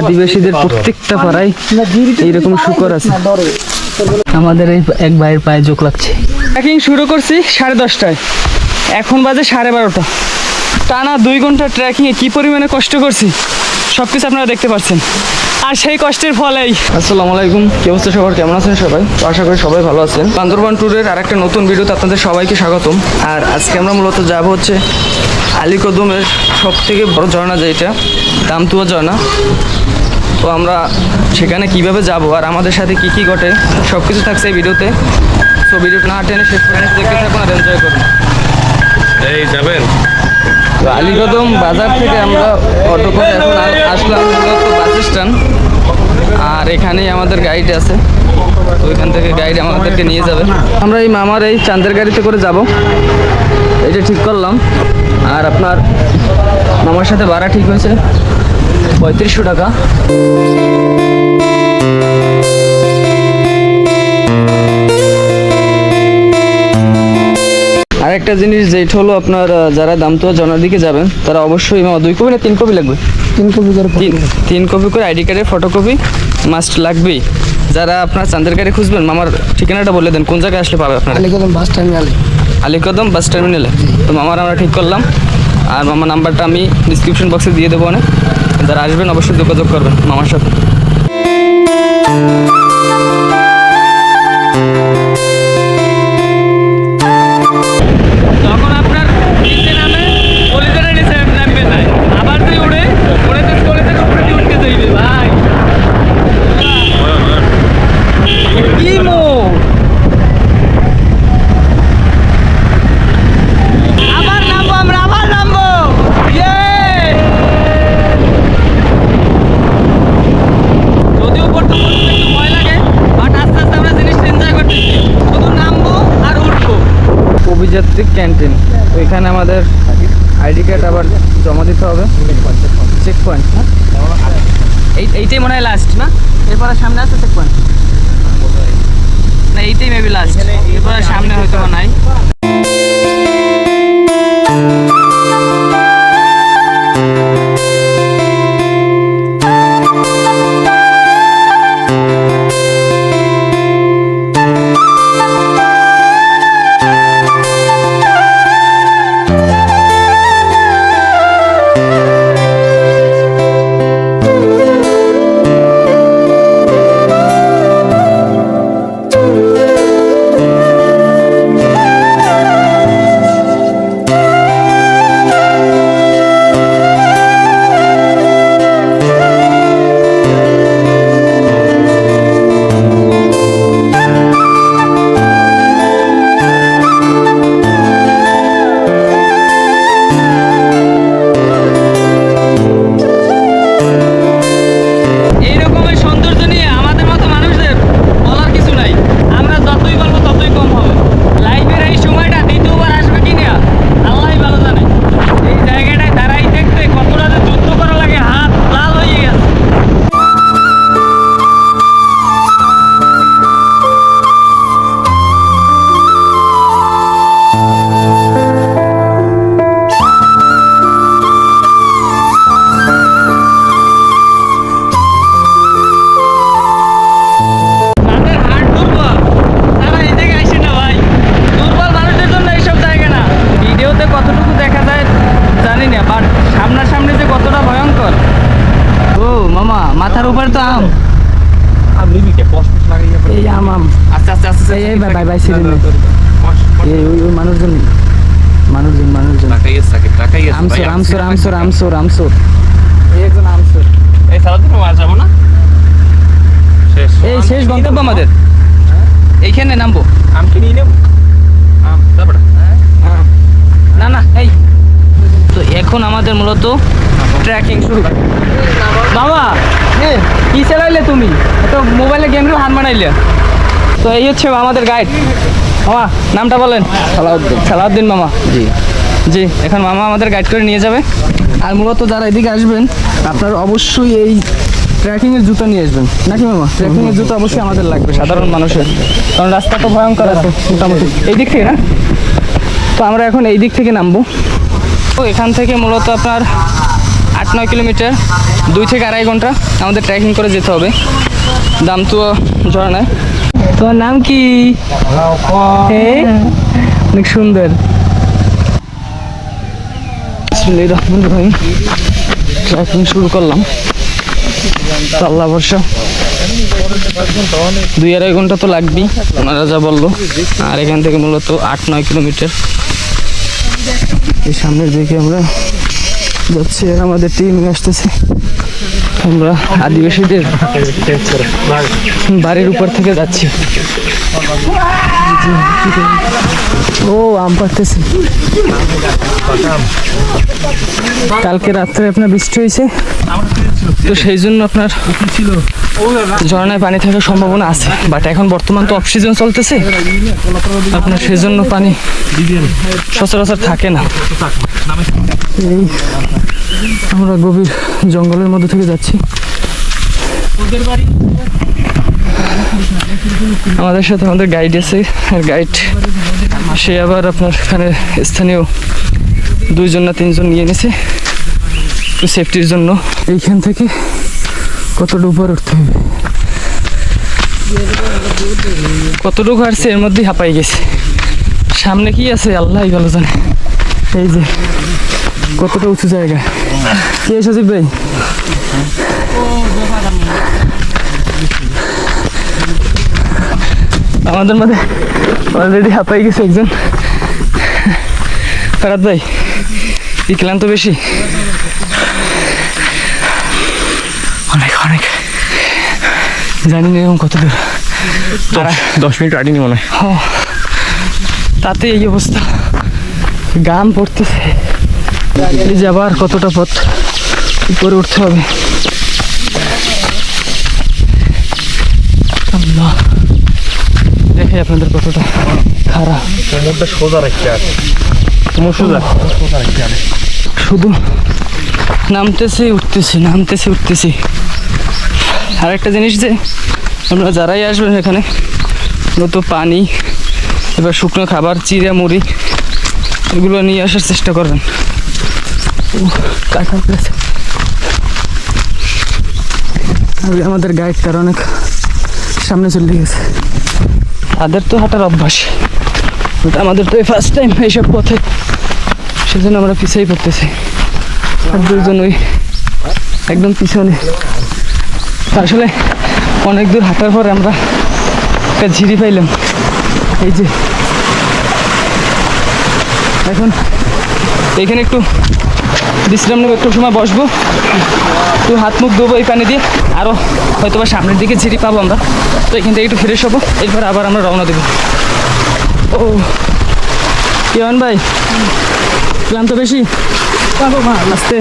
আদিবাসীদের প্রত্যেকটা পাড়ায় এইরকম শুকর আছে। আমাদের এই এক ভাইয়ের পায়ে যোগ লাগছে। ট্রেকিং শুরু করছি সাড়ে দশটায়। এখন বাজে সাড়ে বারোটা। টানা দুই ঘণ্টা ট্রেকিংয়ে কী পরিমাণে কষ্ট করছি সব কিছু আপনারা দেখতে পাচ্ছেন। আর সেই কষ্টের ফলেই। আসসালামু আলাইকুম কি অবস্থা সবার? কেমন আছেন সবাই? তো আশা করি সবাই ভালো আছেন। বান্দরবান ট্যুরের আর একটা নতুন ভিডিওতে আপনাদের সবাইকে স্বাগতম। আর আজকে আমরা মূলত যাব হচ্ছে আলীকদমের সব থেকে বড় ঝর্ণা যেটা দামতুয়া ঝর্ণা। তো আমরা সেখানে কীভাবে যাব আর আমাদের সাথে কি কি ঘটে সব কিছু থাকছে এই ভিডিওতে। তো ভিডিওটা না টেনে শেষ পর্যন্ত দেখতে থাকুন আর এনজয় করুন। এই যাবেন? তো আলীকদম বাজার থেকে আমরা অটো করে এখন আসলাম মূলত বাস স্ট্যান্ড। আর এখানেই আমাদের গাইড আছে। তো এখান থেকে গাইড আমাদেরকে নিয়ে যাবে। আমরা এই মামার এই চাঁদের গাড়িতে করে যাব। এটা ঠিক করলাম। আর আপনার মামার সাথে ভাড়া ঠিক হয়েছে। পঁয়ত্রিশশো টাকা। আর একটা জিনিস যেটা হলো আপনার যারা দামতোয়া জনার দিকে যাবেন তারা অবশ্যই দুই কপি না তিন কপি লাগবে? তিন কপি করে তিন তিন কপি করে আইডি কার্ডের ফটোকপি মাস্ট লাগবেই। যারা আপনার চান্দের গাড়ি খুঁজবেন মামার ঠিকানাটা বলে দেন কোন জায়গায় আসলে পাবে আপনারা? আলিকদম বাস টার্মিনালে। আলিকদম বাস টার্মিনালে। তো মামার আমরা ঠিক করলাম। আর মামার নাম্বারটা আমি ডিসক্রিপশন বক্সে দিয়ে দেবো অনেক। যারা আসবেন অবশ্যই যোগাযোগ করবেন মামার সাথে। ওইখানে আমাদের আইডি কার্ড আবার জমা দিতে হবে। চেক পয়েন্ট এই এইটাই মনে হয় লাস্ট না? এরপর সামনে আছে চেক পয়েন্ট না এইটাই মেবি লাস্ট এরপর আর সামনে হয়তো নাই ভাই, ভাই, ভাই, সিঁড়ি এই ওই ওই মানুষজন মানুষজন মানুষজন টাকাই আছে সাকিব টাকাই আছে আমসর আমসর আমসর আমসর আমসর এই একজন আমসর এই সারাদিন মার যাব না? শেষ এই শেষ গন্তব্য আমাদের। এইখানে নামবো। আম কি নিয়ে নেব? আম তারপরে? না না এই। তো এখন আমাদের মূলত ট্র্যাকিং শুরু। বাবা কি চালাইলে তুমি? তো মোবাইলে গেম হার মানাইলে। তো এই হচ্ছে আমাদের গাইড মামা নামটা বলেন। সালাউদ্দিন। সালাউদ্দিন মামা। জি। জি এখন মামা আমাদের গাইড করে নিয়ে যাবে। আর মূলত যারা এদিকে আসবেন আপনার অবশ্যই এই ট্রেকিং এর জুতো নিয়ে আসবেন। নাকি মামা? ট্রেকিং এর জুতো অবশ্যই আমাদের লাগবে। সাধারণ মানুষের। কারণ রাস্তা তো ভয়ঙ্কর আছে মোটামুটি। এই দিক থেকে না? তো আমরা এখন এই দিক থেকে নামবো। তো এখান থেকে মূলত আপনার আট নয় কিলোমিটার দুই থেকে আড়াই ঘণ্টা আমাদের ট্রেকিং করে যেতে হবে। দাম তো ঝর্ণায় তোমার নাম কি? অনেক সুন্দর। বিসমিল্লাহির রহমানির রহিম। ট্রেকিং শুরু করলাম। আল্লাহ বর্ষা দুই আড়াই ঘণ্টা তো লাগবেই ওনারা যা বলল। আর এখান থেকে মূলত আট নয় কিলোমিটার। এই সামনের দিকে আমরা যাচ্ছি আর আমাদের টিম আসতেছে। আমরা আদিবাসীদের বাড়ির উপর থেকে যাচ্ছি। ও, আম পাড়তেছি। কালকে রাত্রে আপনার বৃষ্টি হয়েছে। তো সেই জন্য আপনার ঝর্ণায় পানি থাকার সম্ভাবনা আছে বাট এখন বর্তমান তো অক্সিজেন চলতেছে। আপনার সেই জন্য পানি সচরাচর থাকে না। এই আমরা গভীর জঙ্গলের মধ্যে থেকে যাচ্ছি। আমাদের সাথে আমাদের গাইড আছে, আর গাইড সে আবার আপনার এখানে স্থানীয় দুইজন না তিনজন নিয়ে নিছে সেফটির জন্য। এইখান থেকে কতটুকু উপর উঠতে হবে? কতটুকু আসছে এর মধ্যেই হাঁপাই গেছে। সামনে কি আছে? আল্লাহ ভালো জানে। এই যে, কতটা উঁচু জায়গা। কে সজীব ভাই? আমাদের মধ্যে অলরেডি হাঁপাই গেছে একজন। ফেরাত ভাই কি ক্লান্ত বেশি অনেক অনেক জানি না এরকম কত দূর দশ দশ মিনিট কাটিনি মনে হয়। তাতে এই অবস্থা। গাম পড়তেছে। এই যে আবার কতটা পথ। উপরে উঠতে হবে। দেখে আপনাদের কতটা খারাপ। সোজা রাখতে আছে তোমার সোজা? সোজা রাখতে শুধু নামতেছি উঠতেছি নামতেছি উঠতেছি। আর একটা জিনিস যে আপনারা যারাই আসবেন এখানে, মূলত পানি, এবার শুকনো খাবার চিড়া মুড়ি, এগুলো নিয়ে আসার চেষ্টা করবেন। আমাদের গাইড তার অনেক সামনে চলে গেছে। তাদের তো হাঁটার অভ্যাস আমাদের তো এই ফার্স্ট টাইম এইসব পথে, সেজন্য আমরা পিছিয়েই পড়তেছি। আর দুজন ওই একদম পিছনে। আসলে অনেক দূর হাঁটার পরে আমরা একটা ঝিরি পাইলাম। এই যে। এখন এখানে একটু বিশ্রাম নেব একটু সময় বসবো। একটু হাত মুখ ধোবো এই পানি দিয়ে আরও হয়তো বা সামনের দিকে ঝিরি পাবো আমরা। তো এখান থেকে একটু ফ্রেশ হব এরপর আবার আমরা রওনা দেবো। ও কেমন ভাই ক্লান্ত বেশি? আস্তে।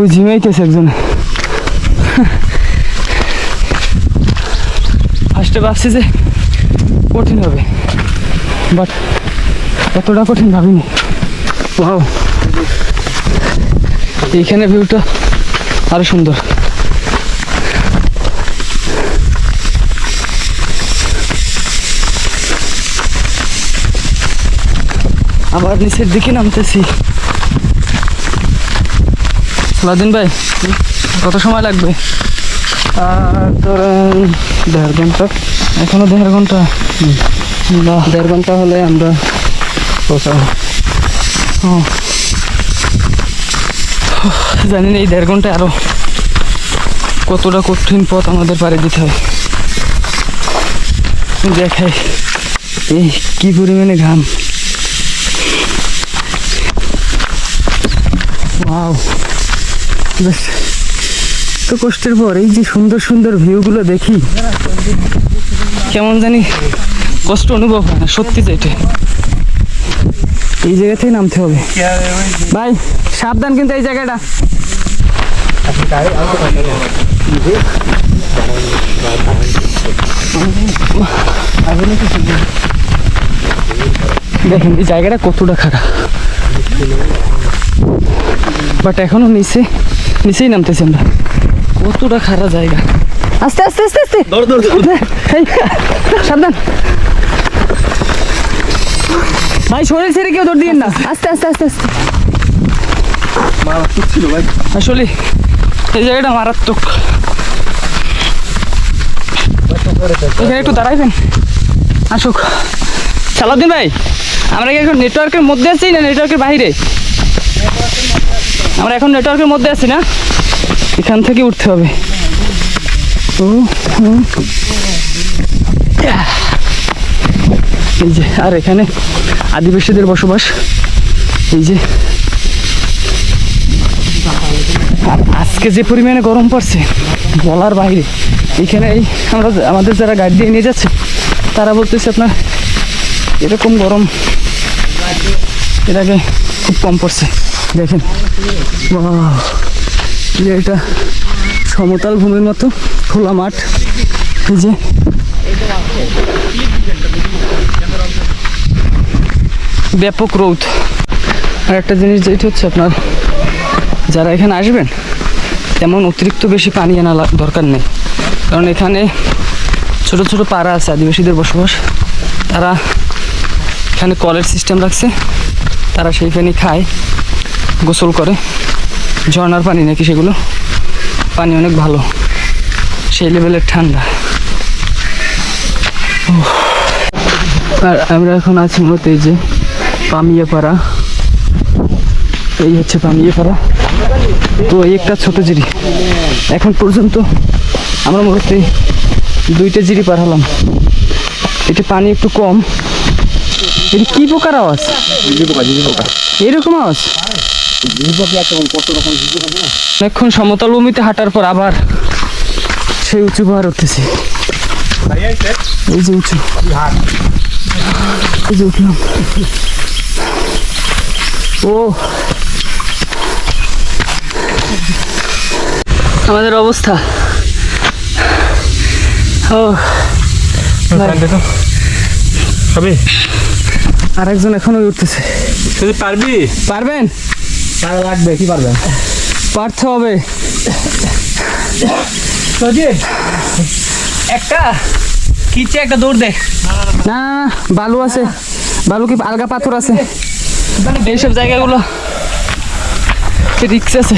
ওই ঝিমাইতেছে একজন ফার্স্টে ভাবছি যে কঠিন হবে। বাট এতটা কঠিন ভাবিনি। ওয়াও এইখানে ভিউটা আরও সুন্দর। আবার নিচের দিকে নামতেছি। সালাদিন ভাই, কত সময় লাগবে? ধরেন দেড় ঘণ্টা। এখনও দেড় ঘণ্টা। দেড় ঘণ্টা হলে আমরা পৌঁছাবো। জানি না এই দেড় ঘন্টায় আরও কতটা কঠিন পথ আমাদের পাড়ি দিতে হয়। দেখাই। এই কি পরিমাণে ঘাম। বেশ। তো কষ্টের পর এই যে সুন্দর সুন্দর ভিউগুলো দেখি। কেমন জানি কষ্ট অনুভব হয় না, সত্যি এটা। এই জায়গা থেকে নামতে হবে। ভাই, সাবধান কিন্তু এই জায়গাটা। দেখেন, এই জায়গাটা কতটা খারাপ। বাট এখনও নিচে, নিচেই নামতেছি আমরা। কতটা খারাপ জায়গা। আস্তে আস্তে আস্তে আস্তে। দৌড় দৌড় সাবধান। ভাই শরীর ছেড়ে কেউ দৌড় দিন না। আস্তে আস্তে আস্তে আস্তে। মারাত্মক ছিল ভাই। আসলে এই জায়গাটা মারাত্মক। এখানে একটু দাঁড়াইবেন? আসুক। সালাউদ্দিন ভাই আমরা কি এখন নেটওয়ার্কের মধ্যে আছি না নেটওয়ার্কের বাইরে আমরা এখন নেটওয়ার্কের মধ্যে আছি না? এখান থেকে উঠতে হবে। এই যে, আর এখানে আদিবাসীদের বসবাস। এই যে। আর আজকে যে পরিমাণে গরম পড়ছে, বলার বাইরে। এখানে এই আমরা আমাদের যারা গাড়ি দিয়ে নিয়ে যাচ্ছে, তারা বলতেছে আপনার, এরকম গরম এটাকে খুব কম পড়ছে। দেখেন। যে এটা সমতল ভূমির মতো খোলা মাঠ। এই যে। ব্যাপক রোদ। আর একটা জিনিস, যেটা হচ্ছে আপনার, যারা এখানে আসবেন, তেমন অতিরিক্ত বেশি পানি আনা দরকার নেই। কারণ এখানে ছোট ছোট পাড়া আছে, আদিবাসীদের বসবাস। তারা এখানে কলের সিস্টেম রাখছে। তারা সেইখানে খায়, গোসল করে। ঝর্ণার পানি নাকি সেগুলো? পানি অনেক ভালো। সেই লেভেলের ঠান্ডা। আর আমরা এখন আছি মূলত এই যে পামিয়াপাড়া। এই হচ্ছে পামিয়াপাড়া। তো এই একটা ছোট জিরি। এখন পর্যন্ত আমরা মূলত দুইটা জিরি পার হলাম। এটা পানি একটু কম। এটা কি প্রকার আওয়াজ? এরকম আওয়াজ? অনেকক্ষণ সমতল ভূমিতে হাঁটার পর আবার সেই উঁচু পাহাড় উঠতেছি। এই যে উঁচু। এই যে উঠলাম। ও। আমাদের অবস্থা। ও। হবে আরেকজন এখনও উঠতেছে। পারবি? পারবেন? টাকা লাগবে কি পারবেন। পারতে হবে। একটা? কিচে একটা দৌড় দে। না বালু আছে। বালু কি আলগা পাথর আছে? মানে এইসব জায়গাগুলো রিক্স আছে?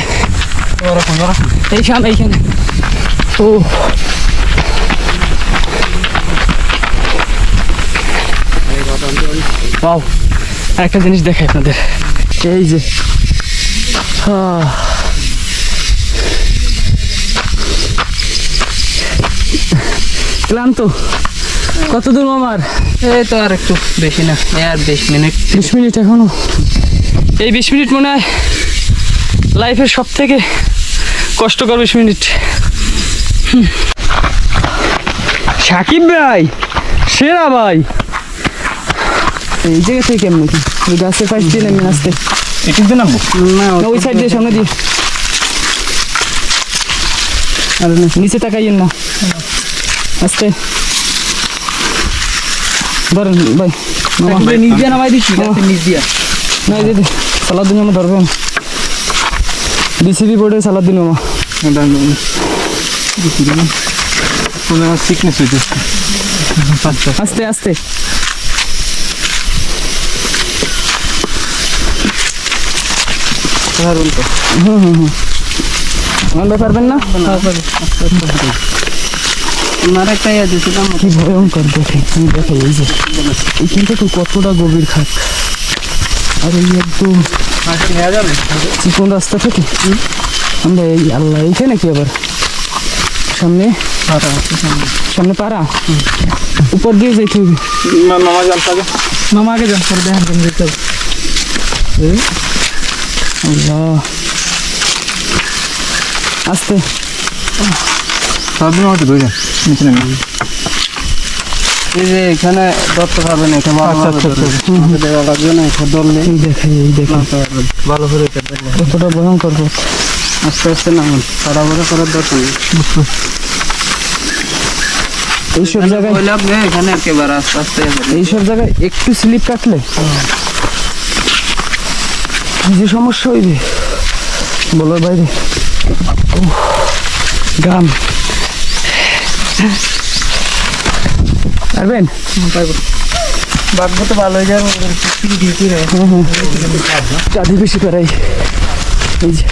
এই সামনে এইখানে। ও। একটা জিনিস দেখাই আপনাদের। এই যে। ক্লান্ত। কত দূর আমার এই তো আর একটু বেশি না আর বিশ মিনিট। বিশ মিনিট এখনও। এই বিশ মিনিট মনে হয় লাইফের সব থেকে কষ্টকর বিশ মিনিট। সাকিব ভাই সেরা ভাই। এই জায়গা থেকে কেমন কি? দিয়ে নেমে আসতে এটিক দিয়ে নামবো না ওই সাইড দিয়ে সামনে দিয়ে। আর নিচে তাকাইয়েন না। আস্তে। ধরেন ভাই। নিচ দিয়ে নামাই দিচ্ছি। নিচ দিয়া। না এই যে সালাদ দিন আমার ধরবেন বিসিবি বোর্ডে সালাদ দিন মামা সিকনেস হইতেছে। আস্তে আস্তে। হুম হুম হুম মানবে পারবেন না? একটা ইয়ে দিয়েছিলাম কি ভয়ঙ্কর দেখে আমি দেখে এই যে। এইখানটা তো কতটা গভীর খাট? আর এই একদম নেওয়া যাবে? চিকন রাস্তা থেকে? আমরা এই আল্লাহ এইখানে কি আবার? সামনে? সামনে। পারা উপর দিয়ে যাইতে হবে। মামা জান থাকে মামা আগে যান পরে দেখেন যেতে হবে আল্লাহ। আস্তে। সারাদিন হয়তো দুই নিচে নেমে এই যে এখানে ধরতে পারবেন এটা ভালো আচ্ছা, আচ্ছা, দেওয়া লাগবে না এটা ধরলে এই দেখে এই দেখে ভালো করে কতটা ভয়ঙ্কর আস্তে আস্তে নামুন। তাড়াহুড়ো করার দরকার এইসব জায়গায় এখানে একেবারে আস্তে আস্তে। এইসব জায়গায় একটু স্লিপ কাটলে? কি যে সমস্যা হইবে? বলার বাইরে। উফ, গাম পারবেন? ভাগ্য তো ভালো হয়ে যাবে চাঁদি বেশি করাই। এই যে।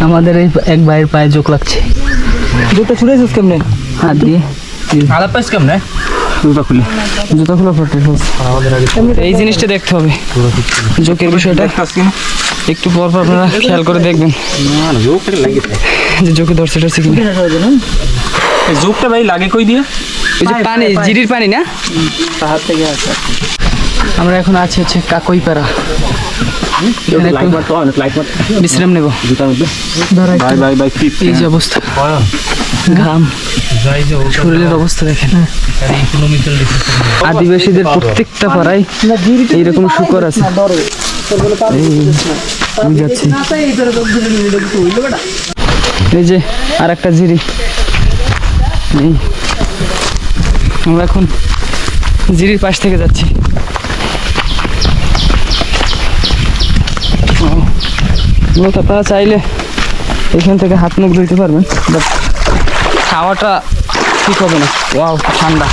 আমাদের এই এক ভাইয়ের পায়ে জোক লাগছে। জুতা ছুড়েছিস কেমনে? হাত দিয়ে। আলাপ পাইস কেমনে? জুতা খুলে। জুতা খোলা ফটে এই জিনিসটা দেখতে হবে। জোকের বিষয়টা। একটু পর পর আপনারা খেয়াল করে দেখবেন। না না যে জোকে ধরছে ধরছে কিনা। জোকটা ভাই লাগে কই দিয়ে? ওই যে পানি জিরির পানি না? হাত থেকে আমরা এখন আছি হচ্ছে কাকইপাড়া। বিশ্রাম নেব। বাই বাই বাই এই যে অবস্থা। ঘাম। শরীরের অবস্থা দেখেন। আদিবাসীদের প্রত্যেকটা পাড়ায় এইরকম শুকর আছে। যাচ্ছি। এই যে আর একটা জিরি আমরা এখন জিরির পাশ থেকে যাচ্ছি ও, মূলত আপনারা চাইলে এখান থেকে হাত মুখ ধুইতে পারবেন বাট খাওয়াটা ঠিক হবে না। ওয়াও, ঠান্ডা।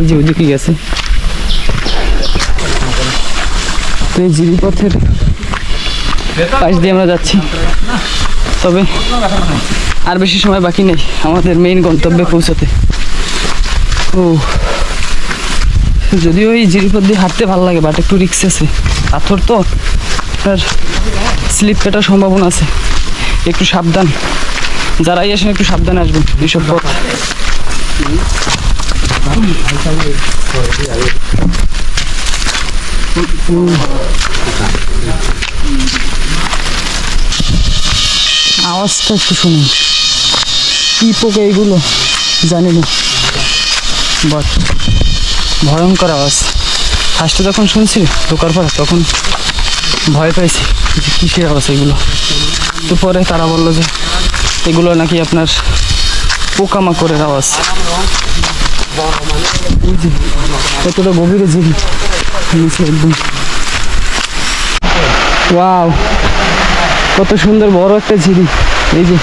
এই যে ওইদিকে গেছে। তো এই জিরিপথের পাশ দিয়ে আমরা যাচ্ছি। তবে আর বেশি সময় বাকি নেই আমাদের মেইন গন্তব্যে পৌঁছাতে। ও, যদিও এই জিরিপথ দিয়ে হাঁটতে ভালো লাগে বাট একটু রিক্স আছে। পাথর তো আপনার স্লিপ কাটার সম্ভাবনা আছে। একটু সাবধান। যারাই আসেন একটু সাবধানে আসবেন এইসব পথ। আওয়াজটা একটু শুনুন। কি পোকা এইগুলো? জানি না। বাট, ভয়ঙ্কর আওয়াজ। ফার্স্টে যখন শুনছি, ঢোকার পর তখন ভয় পাইছি কিসের আওয়াজ এগুলো। তো পরে তারা বলল যে, এগুলো নাকি আপনার পোকামাকড়ের আওয়াজ। এতটা গভীরে নিচে একদম। ওয়াও, কত সুন্দর বড় একটা ঝিরি এই যে,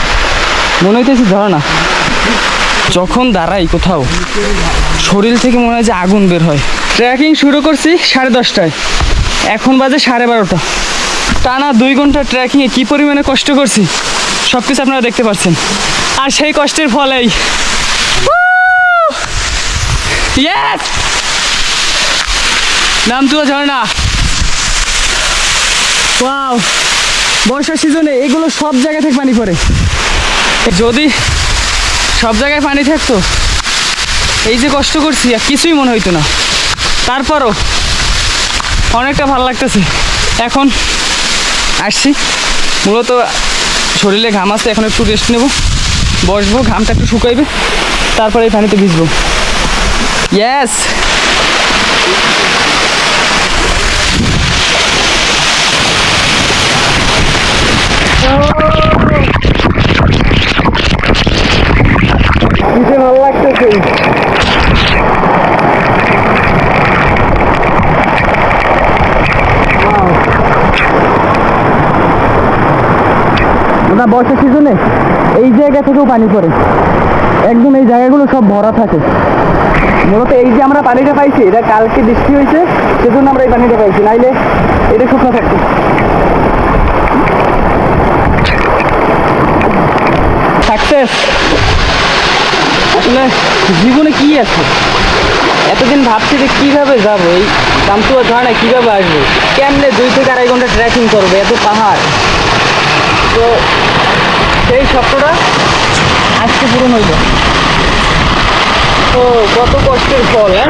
মনে হইতেছে না যখন দাঁড়াই কোথাও, শরীর থেকে মনে হয় যে আগুন বের হয়। ট্রেকিং শুরু করছি সাড়ে দশটায়। এখন বাজে সাড়ে বারোটা। টানা দুই ঘণ্টা ট্রেকিংয়ে কী পরিমাণে কষ্ট করছি সব কিছু আপনারা দেখতে পাচ্ছেন। আর সেই কষ্টের ফলেই। নাম তুলো ঝর্ণা। ওয়াও বর্ষার সিজনে এগুলো সব জায়গা থেকে পানি পড়ে। যদি সব জায়গায় পানি থাকতো, এই যে কষ্ট করছি, আর কিছুই মনে হইতো না। তারপরও অনেকটা ভালো লাগতেছে। এখন আসছি। মূলত শরীরে ঘাম আছে, এখন একটু রেস্ট নেব। বসবো, ঘামটা একটু শুকাইবে, তারপরে এই পানিতে ভিজবো। ইয়েস ভালো লাগতেছে। না বর্ষা সিজনে এই জায়গা থেকেও পানি পড়ে। একদম এই জায়গাগুলো সব ভরা থাকে। মূলত এই যে আমরা পানিটা পাইছি, এটা কালকে বৃষ্টি হয়েছে, সেজন্য আমরা এই পানিটা পাইছি। নাইলে এটা শুকনো থাকতো। জীবনে কি আছে? এতদিন ভাবছি যে কীভাবে যাব? এই কামতুয়া ঝর্ণা কীভাবে আসব? কেমনে দুই থেকে আড়াই ঘণ্টা ট্রেকিং করব? এত পাহাড়। তো সেই স্বপ্নটা আজকে পূরণ হইল। তো কত কষ্টের ফল হ্যাঁ?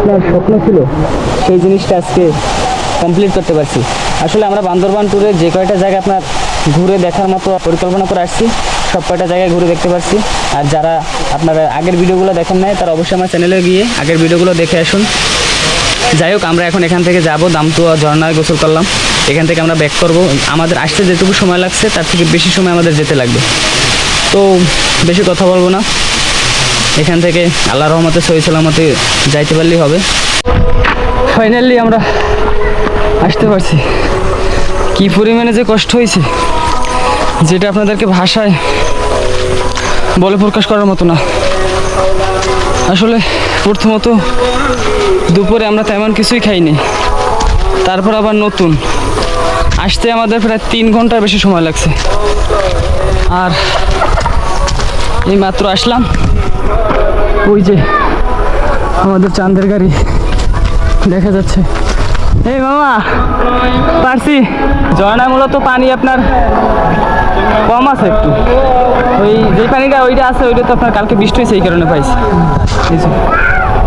আপনার স্বপ্ন ছিল? সেই জিনিসটা আজকে কমপ্লিট করতে পারছি। আসলে আমরা বান্দরবান ট্যুরে যে কয়টা জায়গা আপনার ঘুরে দেখার মতো পরিকল্পনা করে আসছি, সব কয়টা জায়গায় ঘুরে দেখতে পারছি। আর যারা আপনারা আগের ভিডিওগুলো দেখেন নাই, তারা অবশ্যই আমার চ্যানেলে গিয়ে আগের ভিডিওগুলো দেখে আসুন। যাই হোক, আমরা এখন এখান থেকে যাব, দামতুয়া ঝর্ণায় গোসল করলাম। এখান থেকে আমরা ব্যাক করব। আমাদের আসতে যেটুকু সময় লাগছে, তার থেকে বেশি সময় আমাদের যেতে লাগবে। তো বেশি কথা বলব না। এখান থেকে আল্লাহ রহমতে সহি সালামতে যাইতে পারলেই হবে। ফাইনালি আমরা আসতে পারছি। কি পরিমাণে যে কষ্ট হয়েছে, যেটা আপনাদেরকে ভাষায় বলে প্রকাশ করার মতো না। আসলে প্রথমত দুপুরে আমরা তেমন কিছুই খাইনি, তারপর আবার নতুন। আসতে আমাদের প্রায় তিন ঘণ্টার বেশি সময় লাগছে। আর এই মাত্র আসলাম। ওই যে আমাদের চাঁদের গাড়ি দেখা যাচ্ছে। এই মামা, পারছি। ঝর্ণা মূলত পানি আপনার কম আছে একটু। ওই যে পানিটা ওইটা আছে, ওইটা তো আপনার কালকে বৃষ্টি হয়েছে, এই কারণে পাইছি।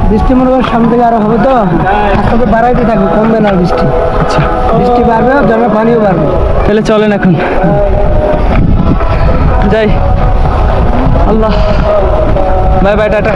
বৃষ্টি মনে হয় সামনে থেকে আরও হবে তো। আজকে বাড়াইতে থাকবে, কমবে না বৃষ্টি। আচ্ছা। বৃষ্টি বাড়বে জমে পানিও বাড়বে। তাহলে চলেন এখন। যাই। আল্লাহ। Bye bye tata